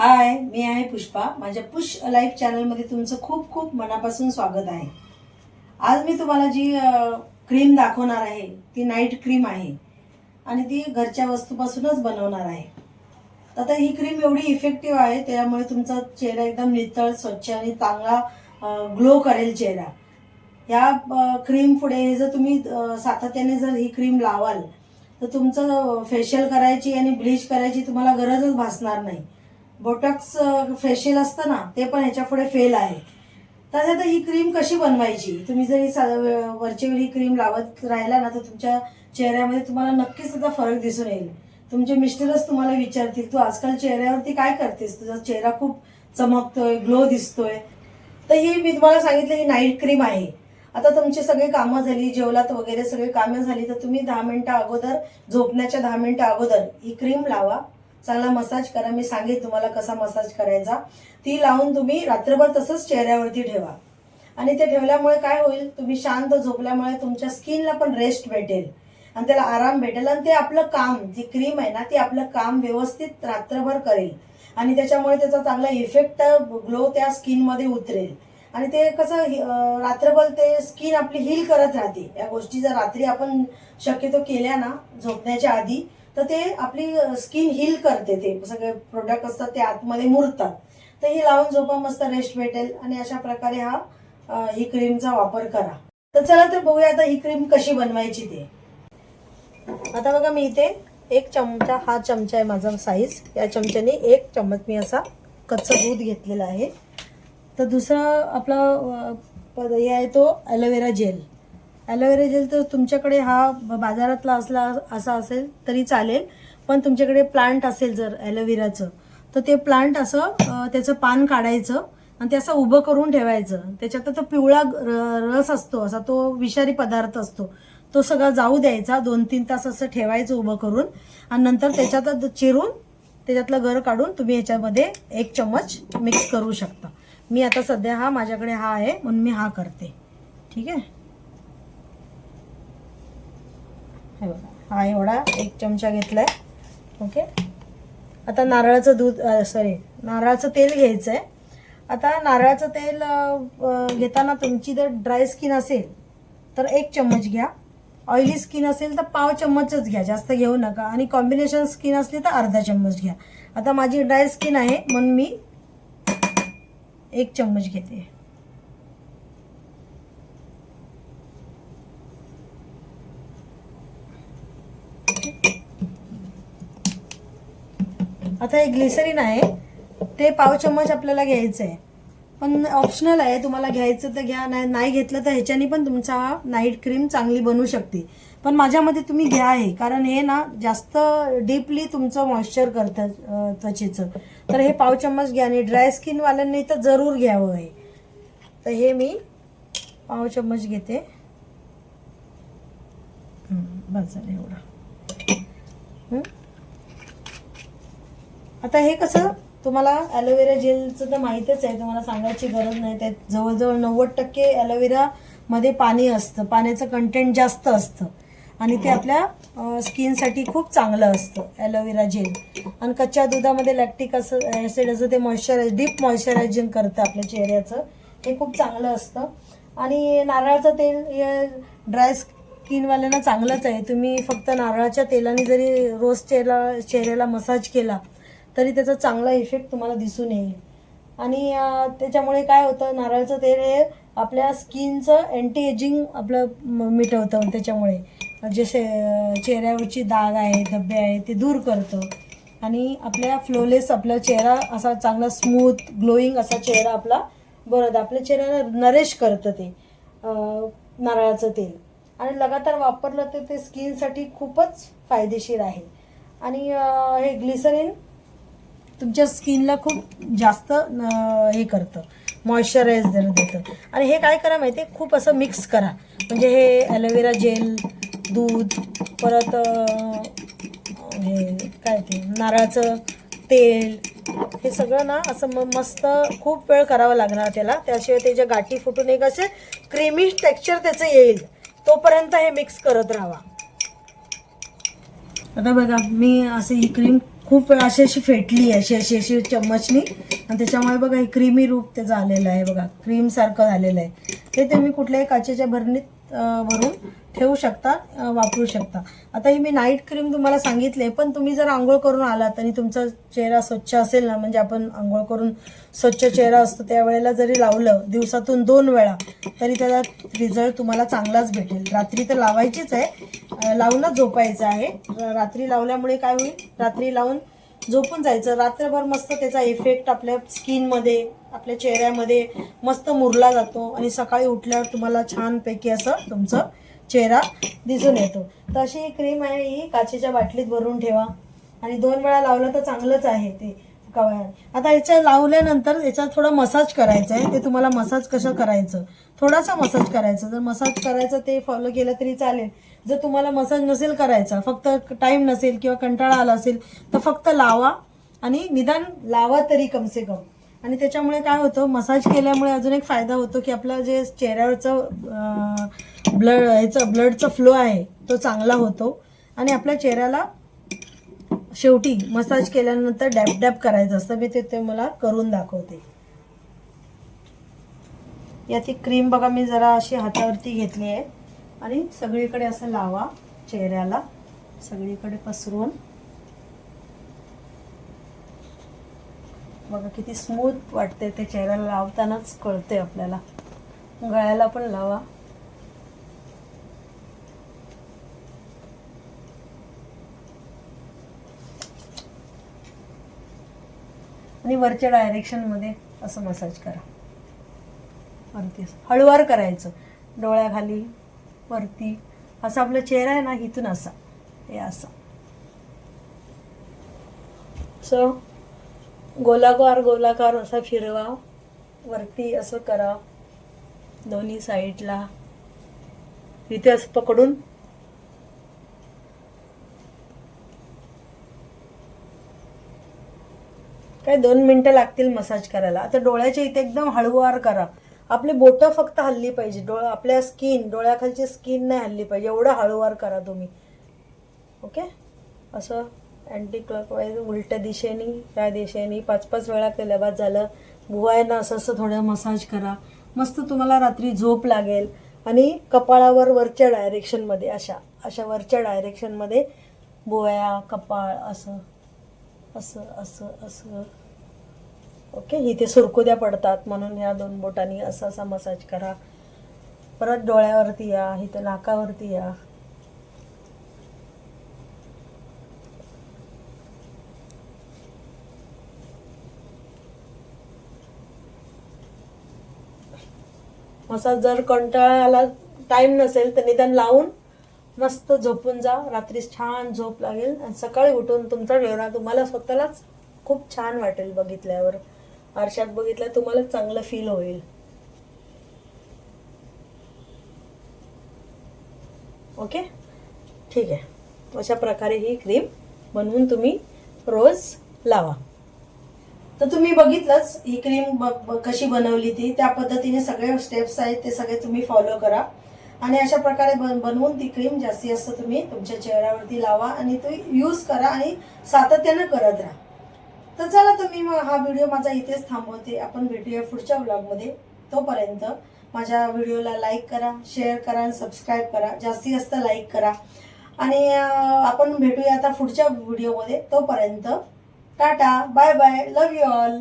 हाय मी आहे पुष्पा. माझ्या push life चॅनलमध्ये तुमचं खूप खूप मनापासून स्वागत आहे. आज मी तुम्हाला जी क्रीम दाखवणार आहे ती नाईट क्रीम आहे. आणि ती घरच्या वस्तूपासूनच बनवणार आहे. आता ही क्रीम एवढी इफेक्टिव्ह आहे त्यामुळे तुमचा चेहरा एकदम नितळ स्वच्छ आणि चांगला ग्लो करेल चेहरा. या क्रीम पुढे हे जर तुम्ही सातत्याने जर ही क्रीम लावाल तर तुमचं फेशियल करायची आणि ब्लीच करायची तुम्हाला गरजच भासणार नाही. बोटॉक्स फेशियल असतं ना ते पण याच्यापुढे फेल आहे. तर आता ही क्रीम कशी बनवायची? तुम्ही जरी ही वरची ही क्रीम लावत राहिला ना तर तुमच्या चेहऱ्यामध्ये तुम्हाला नक्कीच त्याचा फरक दिसून येईल. तुमचे मिस्टरच तुम्हाला विचारतील तू आजकाल चेहऱ्यावरती काय करतेस? तुझा चेहरा खूप चमकतोय ग्लो दिसतोय. तर ही मी तुम्हाला सांगितलं ही नाईट क्रीम आहे. आता तुमची सगळी कामं झाली जेवलात वगैरे सगळी कामं झाली तर तुम्ही दहा मिनिटं अगोदर झोपण्याच्या दहा मिनिटं अगोदर ही क्रीम लावा. चांगला मसाज करा. मी सांगेन तुम्हाला कसा मसाज करायचा. ती लावून तुम्ही रात्रभर तसंच चेहऱ्यावरती ठेवा. आणि ते ठेवल्यामुळे काय होईल? तुम्ही शांत झोपल्यामुळे तुमच्या स्किनला पण रेस्ट भेटेल. आणि त्याला आराम भेटेल. आणि ते आपलं काम जी क्रीम आहे ना ती आपलं काम व्यवस्थित रात्रभर करेल. आणि त्याच्यामुळे त्याचा चांगला इफेक्ट ग्लो त्या स्किनमध्ये उतरेल. आणि ते कसं रात्रभर ते स्किन आपली हील करत राहते. या गोष्टी जर रात्री आपण शक्यतो केल्या ना झोपण्याच्या आधी तर ते आपली स्किन हील करते ते. सगळे प्रोडक्ट असतात ते आतमध्ये मुरतात. तर ही लावून झोपा मस्त रेस्ट भेटेल. आणि अशा प्रकारे हा ही क्रीमचा वापर करा. तर चला तर बघूया आता ही क्रीम कशी बनवायची ते. आता बघा मी इथे एक चमचा हा चमचा आहे माझा साईज या चमच्याने एक चमच मी असा कच्चं दूध घेतलेला आहे. तर दुसरा आपला पद- हे आहे तो ॲलोवेरा जेल ॲलोवेरा जेल तर तुमच्याकडे हा बाजारातला असला असा असेल तरी चालेल. पण तुमच्याकडे प्लांट असेल जर ॲलोवेराचं तर ते प्लांट असं त्याचं पान काढायचं आणि ते असं उभं करून ठेवायचं. त्याच्यात तो पिवळा र- रस असतो असा तो विषारी पदार्थ असतो. तो सगळा जाऊ द्यायचा दोन तीन तास असं ठेवायचं उभं करून. आणि नंतर त्याच्यात चिरून त्याच्यातलं गर काढून तुम्ही याच्यामध्ये एक चम्मच मिक्स करू शकता. मी आता सध्या हा माझ्याकडे हा आहे म्हणून मी हा करते. ठीक आहे? हे बघा. हा एवढा एक चमचा घेतलाय. ओके आता नारळाचं दूध सॉरी नारळाचं तेल घ्यायचं आहे आता नारळाचं तेल घेताना तुमची जर ड्राय स्किन असेल तर एक चम्मच घ्या. ऑइली स्किन असेल तर पाव चम्मचच घ्या. जास्त घेऊ नका. आणि कॉम्बिनेशन स्किन असली तर अर्धा चम्मच घ्या. आता माझी ड्राय स्किन आहे म्हणून मी एक चम्मच घेते. आता हे ग्लिसरीन आहे. ते पाव चम्मच आपल्याला घ्यायचं आहे पण ऑप्शनल आहे तुम्हाला घ्यायचं तर घ्या नाही नाही घेतलं तर ह्याच्याने पण तुमचा नाईट क्रीम चांगली बनू शकते. पण माझ्या मते तुम्ही घ्या आहे कारण हे ना जास्त डीपली तुमचं मॉइश्चर करतं त्वचेचं. तर हे पाव चम्मच घ्या आणि ड्राय स्किनवाल्यांनी तर जरूर घ्यावं हे. तर हे मी पाव चम्मच घेते. बस एवढा. आता हे कसं तुम्हाला ॲलोवेरा जेलचं तर माहीतच आहे तुम्हाला सांगायची गरज नाही. त्यात जवळजवळ नव्वद टक्के ॲलोवेरा मध्ये पाणी असतं. पाण्याचं कंटेंट जास्त असतं. आणि ते आपल्या स्किनसाठी खूप चांगलं असतं ॲलोवेरा जेल आणि कच्च्या दुधामध्ये लॅक्टिक असं ॲसिड असं ते मॉइश्चरायझ डीप मॉइश्चरायझिंग करतं आपल्या चेहऱ्याचं. हे खूप चांगलं असतं. आणि नारळाचं तेल हे ड्राय स्किनवाल्यांना चांगलंच आहे. तुम्ही फक्त नारळाच्या तेलाने जरी रोज चेहरा चेहऱ्याला मसाज केला तरी त्याचा चांगला इफेक्ट तुम्हाला दिसून येईल. आणि त्याच्यामुळे काय होतं नारळाचं तेल हे आपल्या स्किनचं अँटी एजिंग आपलं मिटवतं त्याच्यामुळे. जे शे चेहऱ्यावरची दाग आहे धब्बे आहे ते दूर करतं. आणि आपल्या फ्लोलेस आपला चेहरा असा चांगला स्मूथ ग्लोईंग असा चेहरा आपला बरं आपल्या चेहऱ्याला नरेश करतं ते नारळाचं तेल. आणि लगातार वापरलं तर ते स्किनसाठी खूपच फायदेशीर आहे. आणि हे ग्लिसरीन तुमच्या स्किनला खूप जास्त हे करतं मॉइश्चरायझर देतं. आणि हे काय करा माहिती आहे खूप असं मिक्स करा. म्हणजे हे ॲलोवेरा जेल दूध परत हे काय ते नारळाचं तेल हे सगळं ना असं म मस्त खूप वेळ करावं लागणार त्याला. त्याशिवाय त्याच्या गाठी फुटून एक असे क्रीमी टेक्स्चर त्याचं येईल. तोपर्यंत हे मिक्स करत राहावा आता बघा मी असं ही क्रीम खूप वेळा अशी अशी फेटली अशी अशी अशी चम्मचनी. आणि त्याच्यामुळे बघा हे क्रीमी रूप त्याचं आलेलं आहे बघा. क्रीम सारखं झालेलं आहे. ते तुम्ही कुठल्याही काचेच्या भरणीत भरून ठेवू शकता वापरू शकता. आता ही मी नाईट क्रीम तुम्हाला सांगितले पण तुम्ही जर आंघोळ करून आलात आणि तुमचा चेहरा स्वच्छ असेल ना म्हणजे आपण आंघोळ करून स्वच्छ चेहरा असतो त्यावेळेला जरी लावलं दिवसातून दोन वेळा तरी त्याचा रिझल्ट तुम्हाला चांगलाच भेटेल. रात्री तर लावायचीच आहे लावूनच झोपायचं आहे. रात्री लावल्यामुळे काय होईल? रात्री लावून झोपून जायचं. रात्रभर मस्त त्याचा इफेक्ट आपल्या स्किनमध्ये आपल्या चेहऱ्यामध्ये मस्त मुरला जातो आणि सकाळी उठल्यावर तुम्हाला छानपैकी असं तुमचं चेहरा दिसून येतो. तर अशी ही क्रीम आहे ही काचेच्या बाटलीत भरून ठेवा. आणि दोन वेळा लावलं तर चांगलंच आहे ते कवळ्या आता याच्या लावल्यानंतर याचा थोडा मसाज करायचा आहे. ते तुम्हाला मसाज कसं करायचं? थोडासा मसाज करायचा. जर मसाज करायचं ते फॉलो केलं तरी चालेल. जर तुम्हाला मसाज नसेल करायचा फक्त टाईम नसेल किंवा कंटाळा आला असेल तर फक्त लावा आणि निदान लावा तरी कमसे कम आणि त्याच्यामुळे काय होतं मसाज केल्यामुळे अजून एक फायदा होतो की आपला जे चेहऱ्यावरचं ब्लड याचं ब्लडचा फ्लो आहे तो चांगला होतो. आणि आपल्या चेहऱ्याला शेवटी मसाज केल्यानंतर डॅप डॅप करायचं असतं. मी ते ते मला करून दाखवते. यात ती क्रीम बघा मी जरा अशी हातावरती घेतली आहे. आणि सगळीकडे असं लावा चेहऱ्याला. सगळीकडे पसरून. बघा किती स्मूथ वाटते ते चेहऱ्याला लावतानाच कळते आपल्याला. गळ्याला पण लावा. आणि वरच्या डायरेक्शनमध्ये असं मसाज करा. वरती असं. हळुवार करायचं. डोळ्याखाली वरती. असा आपला चेहरा आहे ना इथून असा. हे असा. सो गोलाकार गोलाकार असा फिरवा वरती असं करा दोन्ही साईडला. इथे असं पकडून. काय दोन मिनिटं लागतील मसाज करायला. आता डोळ्याच्या इथे एकदम हळूवार करा. आपली बोटं फक्त हल्ली पाहिजे. डोळा आपल्या स्किन डोळ्याखालची स्किन नाही हल्ली पाहिजे. एवढं हळूवार करा तुम्ही. ओके? असं. अँटी क्लॉकवाईज उलट्या दिशेने त्या दिशेने पाच पाच वेळा केल्या बाद झालं. बुवायला असं असं थोडं मसाज करा. मस्त तुम्हाला रात्री झोप लागेल. आणि कपाळावर वरच्या डायरेक्शनमध्ये अशा अशा वरच्या डायरेक्शनमध्ये बुवया कपाळ असं असं असं असं. ओके? इथे सुरकुद्या पडतात म्हणून ह्या दोन बोटांनी असं असा मसाज करा. परत डोळ्यावरती या इथे नाकावरती या. मसाज जर कंटाळाला टाइम नसेल तर निदान लावून मस्त झोपून जा. रात्री छान झोप लागेल. आणि सकाळी उठून तुमचा जेवणा तुम्हाला स्वतःलाच खूप छान वाटेल बघितल्यावर. आरशात बघितल्या तुम्हाला चांगलं फील होईल. ओके ठीक आहे. अशा प्रकारे ही क्रीम बनवून तुम्ही रोज लावा. तर तुम्ही बघितलंच ही क्रीम ब- ब- कशी बनवली ती. त्या पद्धतीने सगळे स्टेप्स आहेत ते सगळे तुम्ही फॉलो करा. आणि अशा प्रकारे बन बनवून ती क्रीम जास्तीत जास्त तुम्ही तुमच्या चेहऱ्यावरती लावा आणि तो यूज करा आणि सातत्यानं करत राहा. तर चला तुम्ही मग हा व्हिडिओ माझा इथेच थांबवते. आपण भेटूया पुढच्या व्लॉगमध्ये तोपर्यंत माझ्या व्हिडिओला लाईक करा शेअर करा आणि सबस्क्राईब करा. जास्तीत जास्त लाईक करा. आणि आपण भेटूया आता पुढच्या व्हिडिओमध्ये तोपर्यंत tata bye bye love you all